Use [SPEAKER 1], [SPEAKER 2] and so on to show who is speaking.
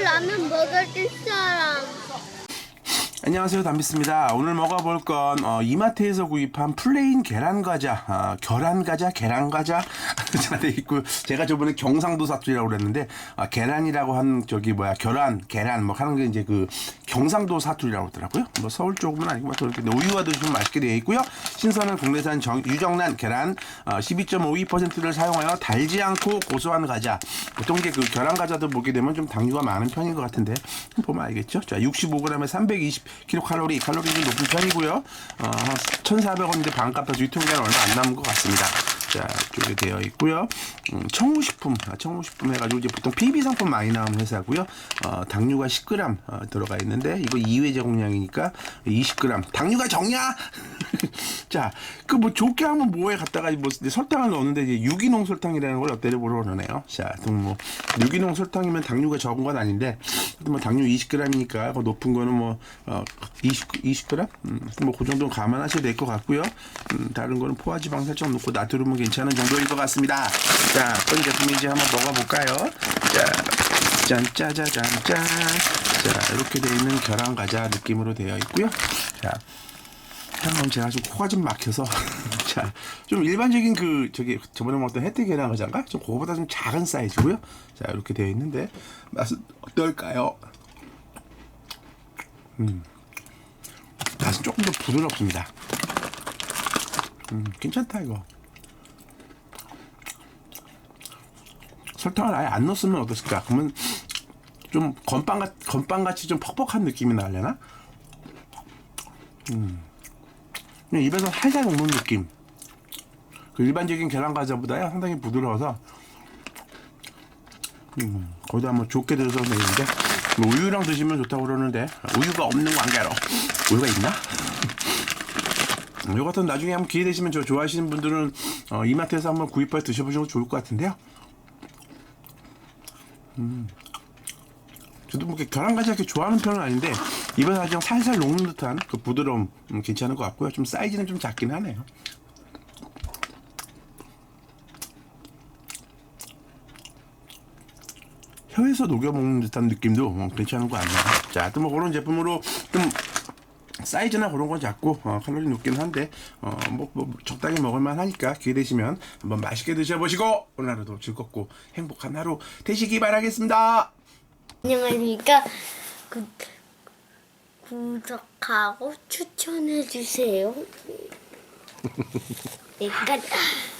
[SPEAKER 1] 라면 먹을 사람.
[SPEAKER 2] 안녕하세요 담비스입니다. 오늘 먹어볼 건 어, 이마트에서 구입한 플레인 계란 과자, 아, 계란 과자, 계란 과자 돼 있고 제가 저번에 경상도 사투리라고 그랬는데 아, 계란이라고 한 저기 뭐야 계란, 계란 뭐 하는 게 이제 그 경상도 사투리라고 그러더라고요. 뭐 서울 쪽은 아니고 뭐 그렇게 우유와 드시면 맛있게 되어 있고요. 신선한 국내산 정, 유정란 계란 어, 12.52%를 사용하여 달지 않고 고소한 과자. 보통 이게 그 계란 과자도 보게 되면 좀 당류가 많은 편인 것 같은데 보면 알겠죠. 자, 65g에 320 킬로칼로리, 칼로리는 높은 편이고요. 어, 한 1,400원인데 반값에서 유통기한 얼마 안 남은 것 같습니다. 자, 이쪽에 되어 있고요. 음, 청우식품, 아, 청우식품 해가지고 이제 보통 PB 상품 많이 나오는 회사고요. 어, 당류가 10g 어, 들어가 있는데 이거 2회 제공량이니까 20g. 당류가 적냐? 자, 그 뭐 좋게 하면 뭐에 갖다가 뭐 설탕을 넣었는데 이제 유기농 설탕이라는 걸 어때를 보러 그러네요. 자, 뭐 유기농 설탕이면 당류가 적은 건 아닌데 뭐 당류 20g이니까 그 높은 거는 뭐 어, 20 20g? 음, 뭐그 정도는 감안하셔야 될 것 같고요. 음, 다른 거는 포화지방 살짝 넣고 나트륨은 괜찮은 정도일 것 같습니다. 자, 어떤 제품인지 한번 먹어볼까요? 자, 짠, 짜자잔, 짠. 자, 이렇게 되어 있는 계란 과자 느낌으로 되어 있고요. 자, 향은 제가 좀 코가 좀 막혀서 자 좀 일반적인 그 저기 저번에 먹었던 혜택 계란 과자인가 좀 그거보다 좀 작은 사이즈고요 자 이렇게 되어 있는데 맛은 어떨까요? 음 맛은 조금 더 부드럽습니다 음 괜찮다 이거 설탕을 아예 안 넣었으면 어땠을까 그러면 좀 건빵 같 건빵 같이 좀 퍽퍽한 느낌이 나려나? 그냥 입에서 살살 녹는 느낌. 그 일반적인 계란 과자보다요 상당히 부드러워서 음, 거기다 한번 좋게 들어서 내는데 뭐 우유랑 드시면 좋다고 그러는데 우유가 없는 관계로 우유가 있나? 음, 이거 같은 나중에 한번 기회 되시면 저 좋아하시는 분들은 어, 이마트에서 한번 구입해서 드셔보시면 좋을 것 같은데요. 음. 저도 뭐 이렇게 계란 과자 이렇게 좋아하는 편은 아닌데 입에서 그냥 살살 녹는 듯한 그 부드러움 음, 괜찮은 것 같고요. 좀 사이즈는 좀 작긴 하네요. 혀에서 녹여 먹는 듯한 느낌도 어, 괜찮은 거 아니에요. 자, 또 뭐 그런 제품으로 좀 사이즈나 그런 건 작고 어, 칼로리 높긴 한데 어, 뭐, 뭐 적당히 먹을만 하니까 기회 되시면 한번 맛있게 드셔보시고 오늘 하루도 즐겁고 행복한 하루 되시기 바라겠습니다.
[SPEAKER 1] 안녕하십니까. 구, 구독하고 추천해 주세요. 여기까지.